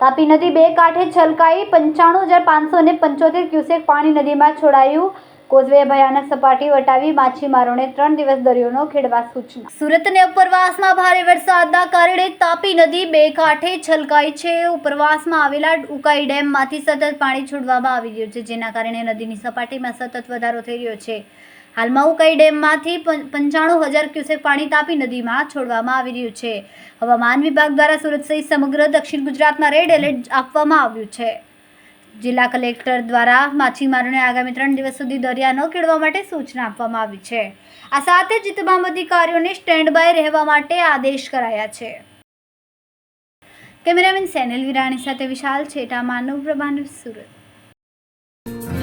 તાપી નદી બે કાંઠે છલકાઈ પંચાણું હજાર પાંચસો ને પંચોતેર ક્યુસેક પાણી નદીમાં છોડાયું. કોઝવે ભયાનક સપાટી વટાવી માછીમારોને ત્રણ દિવસ દરિયોનો ખેડવા સૂચના. સુરતને ઉપરવાસમાં ભારે વરસાદના કારણે તાપી નદી બે કાંઠે છલકાઈ છે. ઉપરવાસમાં આવેલા ઉકાઈ ડેમમાંથી સતત પાણી છોડવામાં આવી રહ્યું છે, જેના કારણે નદીની સપાટીમાં સતત વધારો થઈ રહ્યો છે. હાલમાં ઉકાઈ ડેમમાંથી પંચાણું હજાર ક્યુસેક પાણી તાપી નદીમાં છોડવામાં આવી રહ્યું છે. હવામાન વિભાગ દ્વારા સુરત સહિત સમગ્ર દક્ષિણ ગુજરાતમાં રેડ એલર્ટ આપવામાં આવ્યું છે. જિલ્લા કલેક્ટર દ્વારા માછીમારોને આગામી ત્રણ દિવસ સુધી દરિયા ન ખેડવા માટે સૂચના આપવામાં આવી છે. આ સાથે જ તમામ અધિકારીઓને સ્ટેન્ડ બાય રહેવા માટે આદેશ કરાયા છે. કેમેરામેન સેનલ વિરાણી સાથે વિશાલ છેટા, માનવ પ્રભા સુરત.